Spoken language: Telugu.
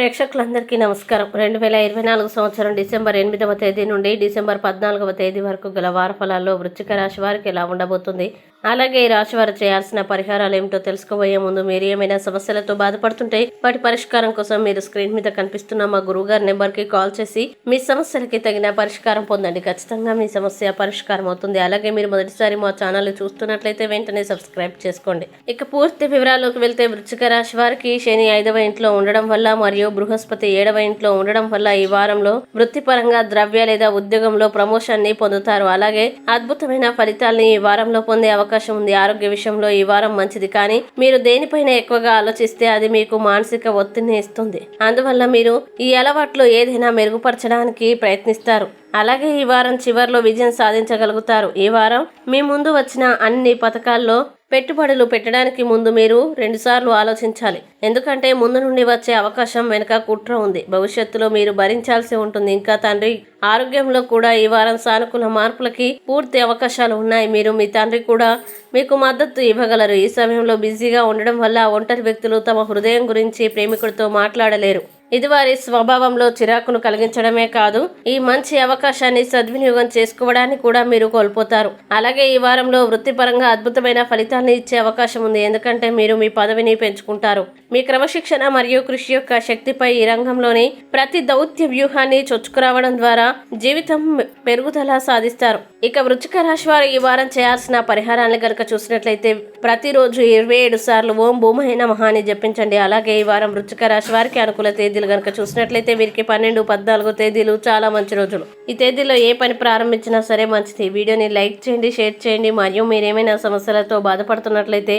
ప్రేక్షకులందరికీ నమస్కారం. రెండు వేల ఇరవై నాలుగు సంవత్సరం డిసెంబర్ ఎనిమిదవ తేదీ నుండి డిసెంబర్ పద్నాలుగవ తేదీ వరకు గల వార ఫలాల్లో వృశ్చిక రాశి వారికి ఎలా ఉండబోతుంది? అలాగే ఈ రాశి వారు చేయాల్సిన పరిహారాలు ఏమిటో తెలుసుకోబోయే ముందు మీరు ఏమైనా సమస్యలతో బాధపడుతుంటే వాటి పరిష్కారం కోసం మీరు స్క్రీన్ మీద కనిపిస్తున్న మా గురువు గారి నెంబర్కి కాల్ చేసి మీ సమస్యలకి తగిన పరిష్కారం పొందండి. ఖచ్చితంగా మీ సమస్య పరిష్కారం అవుతుంది. అలాగే మీరు మొదటిసారి మా ఛానల్ చూస్తున్నట్లయితే వెంటనే సబ్స్క్రైబ్ చేసుకోండి. ఇక పూర్తి వివరాల్లోకి వెళ్తే వృచ్చిక రాశి వారికి శని ఐదవ ఇంట్లో ఉండడం వల్ల మరియు బృహస్పతి ఏడవ ఇంట్లో ఉండడం వల్ల ఈ వారంలో వృత్తిపరంగా ద్రవ్య లేదా ఉద్యోగంలో ప్రమోషన్ని పొందుతారు. అలాగే అద్భుతమైన ఫలితాల్ని ఈ వారంలో పొందే అవకాశం అవకాశం ఉంది. ఆరోగ్య విషయంలో ఈ వారం మంచిది. కానీ మీరు దేనిపైన ఎక్కువగా ఆలోచిస్తే అది మీకు మానసిక ఒత్తిడిని ఇస్తుంది. అందువల్ల మీరు ఈ అలవాట్లు ఏదైనా మెరుగుపరచడానికి ప్రయత్నిస్తారు. అలాగే ఈ వారం చివరిలో విజయం సాధించగలుగుతారు. ఈ వారం మీ ముందు వచ్చిన అన్ని పథకాల్లో పెట్టుబడులు పెట్టడానికి ముందు మీరు రెండుసార్లు ఆలోచించాలి. ఎందుకంటే ముందు నుండి వచ్చే అవకాశం వెనుక కుట్ర ఉంది. భవిష్యత్తులో మీరు భరించాల్సి ఉంటుంది. ఇంకా తండ్రి ఆరోగ్యంలో కూడా ఈ వారం సానుకూల మార్పులకి పూర్తి అవకాశాలు ఉన్నాయి. మీరు మీ తండ్రి కూడా మీకు మద్దతు ఇవ్వగలరు. ఈ సమయంలో బిజీగా ఉండడం వల్ల ఒంటరి వ్యక్తులు తమ హృదయం గురించి ప్రేమికుడితో మాట్లాడలేరు. ఇది వారి స్వభావంలో చిరాకును కలిగించడమే కాదు ఈ మంచి అవకాశాన్ని సద్వినియోగం చేసుకోవడానికి కూడా మీరు కోల్పోతారు. అలాగే ఈ వారంలో వృత్తిపరంగా అద్భుతమైన ఫలితాన్ని ఇచ్చే అవకాశం ఉంది. ఎందుకంటే మీరు మీ పదవిని పెంచుకుంటారు. మీ క్రమశిక్షణ మరియు కృషి యొక్క శక్తిపై ఈ రంగంలోని ప్రతి దౌత్య వ్యూహాన్ని చొచ్చుకురావడం ద్వారా జీవితం పెరుగుదల సాధిస్తారు. ఇక వృచ్చిక రాశి వారు ఈ వారం చేయాల్సిన పరిహారాన్ని గనుక చూసినట్లయితే ప్రతిరోజు ఇరవై ఏడు సార్లు ఓం భూమైన మహాని జపించండి. అలాగే ఈ వారం వృచ్చిక రాశి వారికి అనుకూల తేదీలు గనుక చూసినట్లయితే వీరికి పన్నెండు పద్నాలుగు తేదీలు చాలా మంచి రోజులు. ఈ తేదీలో ఏ పని ప్రారంభించినా సరే మంచిది. వీడియోని లైక్ చేయండి షేర్ చేయండి. మరియు మీరేమైనా సమస్యలతో బాధపడుతున్నట్లయితే